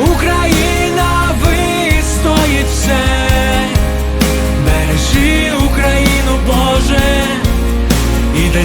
Україна вистоїть все, бережи Україну, Боже, і дай